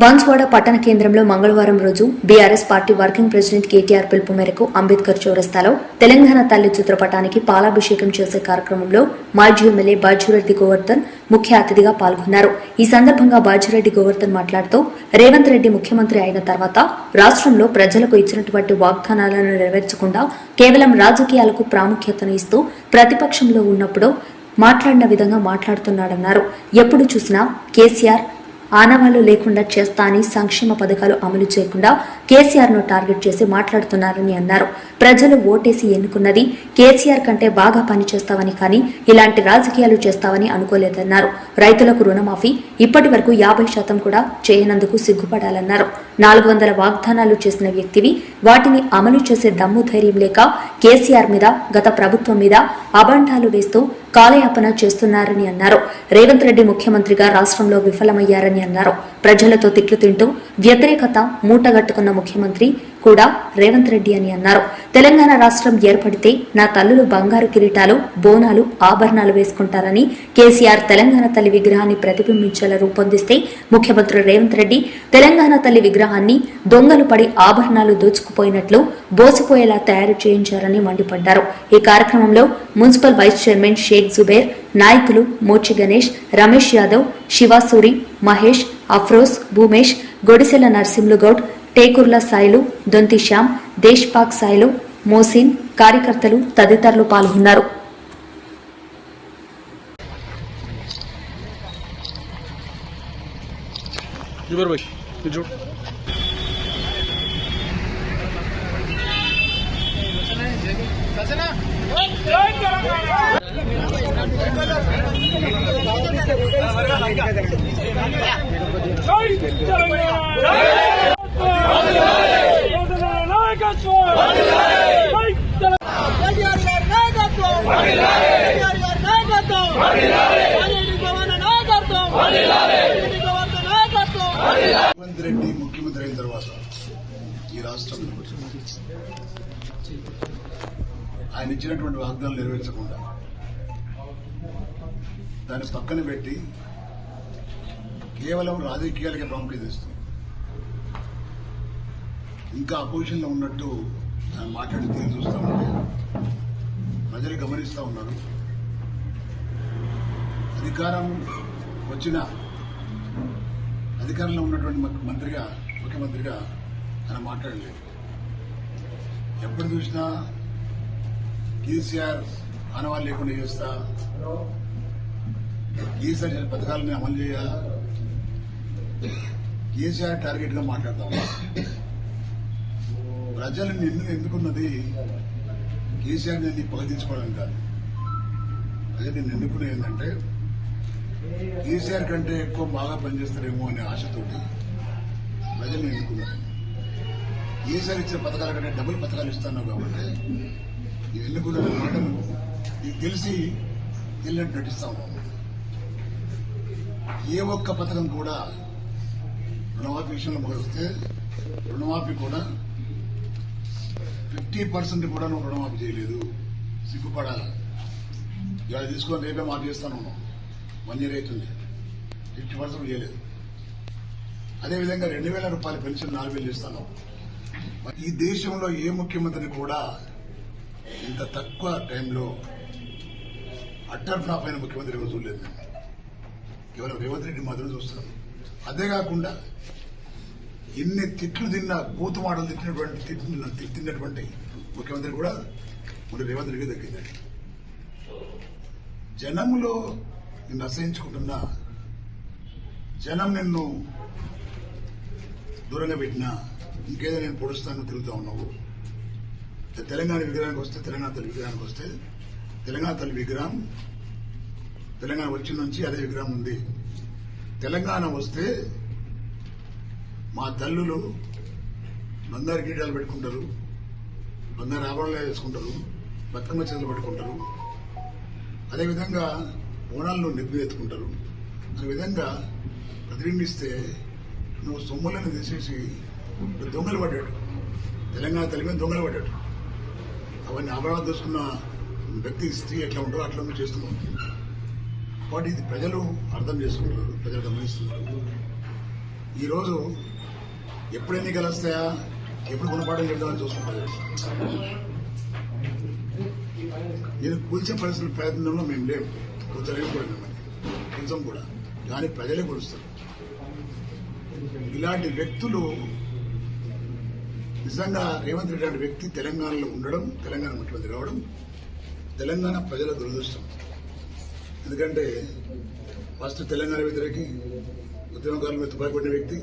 బాన్స్వాడ పట్టణ కేంద్రంలో మంగళవారం రోజు BRS party working president KTR పిలుపు మేరకు అంబేద్కర్ చౌరస్తాలో తెలంగాణ తల్లి చిత్రపటానికి పాలాభిషేకం చేసే కార్యక్రమంలో మాజీ ఎమ్మెల్యే బాజురెడ్డి గోవర్ధన్ ముఖ్య అతిథిగా పాల్గొన్నారు. ఈ సందర్భంగా బాజురెడ్డి గోవర్ధన్ మాట్లాడుతూ రేవంత్ రెడ్డి ముఖ్యమంత్రి అయిన తర్వాత రాష్ట్రంలో ప్రజలకు ఇచ్చినటువంటి వాగ్దానాలను నెరవేర్చకుండా కేవలం రాజకీయాలకు ప్రాముఖ్యతను ఇస్తూ ప్రతిపక్షంలో ఉన్నప్పుడు మాట్లాడిన విధంగా మాట్లాడుతున్నాడన్నారు. ఎప్పుడు చూసినా కేసీఆర్ ఆనవాళ్ళు లేకుండా చేస్తా అని సంక్షేమ పథకాలు అమలు చేయకుండా కేసీఆర్ను టార్గెట్ చేసి మాట్లాడుతున్నారని అన్నారు. ప్రజలు ఓటేసి ఎన్నుకున్నది కేసీఆర్ కంటే బాగా పనిచేస్తావని కానీ ఇలాంటి రాజకీయాలు చేస్తావని అనుకోలేదన్నారు. రైతులకు రుణమాఫీ ఇప్పటి వరకు యాభై శాతం కూడా చేయనందుకు సిగ్గుపడాలన్నారు. నాలుగు వందల వాగ్దానాలు చేసిన వ్యక్తివి వాటిని అమలు చేసే దమ్ము ధైర్యం లేక కేసీఆర్ మీద గత ప్రభుత్వం మీద అబండాలు వేస్తూ కాలయాపన చేస్తున్నారని అన్నారు. రేవంత్ రెడ్డి ముఖ్యమంత్రిగా రాష్ట్రంలో విఫలమయ్యారని అన్నారు. ప్రజలతో తిట్లు తింటూ వ్యతిరేకత మూటగట్టుకున్న ముఖ్యమంత్రి కూడా రేవంత్ రెడ్డి అని అన్నారు. తెలంగాణ రాష్ట్రం ఏర్పడితే నా తల్లులు బంగారు కిరీటాలు బోనాలు ఆభరణాలు వేసుకుంటారని కేసీఆర్ తెలంగాణ తల్లి విగ్రహాన్ని ప్రతిబింబించేలా రూపొందిస్తే ముఖ్యమంత్రి రేవంత్ రెడ్డి తెలంగాణ తల్లి విగ్రహాన్ని దొంగలు పడి ఆభరణాలు దోచుకుపోయినట్లు బోసిపోయేలా తయారు చేయించారని మండిపడ్డారు. ఈ కార్యక్రమంలో municipal vice chairman Shaik Zubair నాయకులు మోచి గణేష్ రమేష్ యాదవ్ శివాసూరి మహేష్ అఫ్రోజ్ భూమేష్ గొడిసెల నరసింహులుగౌడ్ టేకుర్లా సాయిలు దొంతి శ్యామ్ దేశ్పాక్ సాయిలు మోసిన్ కార్యకర్తలు తదితరులు పాల్గొన్నారు యువర్ బై చూడు జై తెలంగాణ రేవంత్ రెడ్డి ముఖ్యమంత్రి అయిన తర్వాత ఈ రాష్ట్రంలో ఆయన ఇచ్చినటువంటి వాగ్దానాలు నెరవేర్చకుండా దాన్ని పక్కన పెట్టి కేవలం రాజకీయాలకే ప్రాముఖ్యత ఇస్తుంది ఇంకా అపోజిషన్లో ఉన్నట్టు ఆయన మాట్లాడి తీరు చూస్తూ ఉంటే ప్రజలు గమనిస్తూ ఉన్నారు. అధికారం వచ్చిన అధికారంలో ఉన్నటువంటి మంత్రిగా ముఖ్యమంత్రిగా ఆయన మాట్లాడలేదు. ఎప్పుడు చూసినా కేసీఆర్ ఆనవాళ్ళు లేకుండా చేస్తా కేసీఆర్ చేసిన పథకాలని అమలు చేయాలా కేసీఆర్ టార్గెట్గా మాట్లాడతాం. ప్రజలు నిన్ను ఎందుకున్నది? కేసీఆర్ నేను పగదించుకోవడం కాదు. ప్రజలు నిన్ను ఎన్నుకునేది ఏంటంటే కేసీఆర్ కంటే ఎక్కువ బాగా పనిచేస్తారేమో అనే ఆశతోటి ప్రజలు ఎన్నుకున్నారు. కేసీఆర్ ఇచ్చిన పథకాల కంటే డబుల్ పథకాలు ఇస్తాను కాబట్టి ఈ ఎన్నుకున్న మాటను నీకు తెలిసి తెలియనట్టు నటిస్తాము ఏ ఒక్క పథకం కూడా రుణమాఫీ విషయంలో మొదలొస్తే రుణమాఫీ కూడా ఫిఫ్టీ పర్సెంట్ కూడా నువ్వు రుణమాఫీ చేయలేదు. సిగ్గుపడాలి? ఇవాళ తీసుకొని రేపే మాకు చేస్తాను వన్ ఇయర్ అవుతుంది. ఫిఫ్టీ పర్సెంట్ చేయలేదు. అదేవిధంగా రెండు వేల రూపాయల పెన్షన్ నాలుగు వేలు ఇస్తాను మరి ఈ దేశంలో ఏ ముఖ్యమంత్రిని కూడా ఇంత తక్కువ టైంలో అట్టర్ ఫ్లాప్ అయిన ముఖ్యమంత్రి చూడలేదు మేము. కేవలం రేవంత్ రెడ్డి మాత్రమే చూస్తున్నాం అదే కాకుండా ఎన్ని తిట్లు తిన్నా బూతు మాటలు తిట్టినటువంటి తిట్టు తిట్టినటువంటి ముఖ్యమంత్రి కూడా మన రేవంత్ రెడ్డి దక్కిందండి జనంలో నిన్ను అసహించుకుంటున్నా జనం నిన్ను దూరంగా పెట్టినా ఇంకేదో నేను పొడుస్తాను తిరుగుతా ఉన్నావు. తెలంగాణ విగ్రహానికి వస్తే తెలంగాణ తల్లి విగ్రహానికి వస్తే తెలంగాణ తల్లి విగ్రహం తెలంగాణ వచ్చిన నుంచి అదే విగ్రహం ఉంది. తెలంగాణ వస్తే మా తల్లులు బంగారు కిరీటాలు పెట్టుకుంటారు బంగారు ఆభరణాలు వేసుకుంటారు బతుకమ్మ చేతులు పెట్టుకుంటారు. అదేవిధంగా బోనాలను నిప్పు ఎత్తుకుంటారు అనే విధంగా ప్రతిబింబిస్తే నువ్వు సొమ్ములను తీసేసి దొంగలు పడ్డాడు. తెలంగాణ తల్లి మీద దొంగలు పడ్డాడు. అవన్నీ ఆభరణాలు తీసుకున్న వ్యక్తి స్త్రీ ఎట్లా ఉంటుందో అట్లా నువ్వు చేస్తున్నావు. కాబట్టి ఇది ప్రజలు అర్థం చేసుకుంటారు ప్రజలు గమనిస్తున్నారు. ఈరోజు ఎప్పుడు ఎన్నికలు వస్తాయా? ఎప్పుడు గుణపాఠం చెప్తామని చూసుకుంటారు నేను కూల్చే పరిస్థితుల ప్రయత్నంలో మేము లేవు కూర్చోలేము కూడా మిమ్మల్ని. కూర్చోం కూడా. కానీ ప్రజలే కొలుస్తారు. ఇలాంటి వ్యక్తులు నిజంగా రేవంత్ రెడ్డి లాంటి వ్యక్తి తెలంగాణలో ఉండడం తెలంగాణ ముఖ్యమంత్రి రావడం తెలంగాణ ప్రజల దురదృష్టం. ఎందుకంటే ఫస్ట్ తెలంగాణ వ్యతిరేకి ఉద్యమకారులు తుపాకొట్టిన వ్యక్తి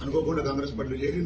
అనుకోకుండా కాంగ్రెస్ పార్టీలో చేరి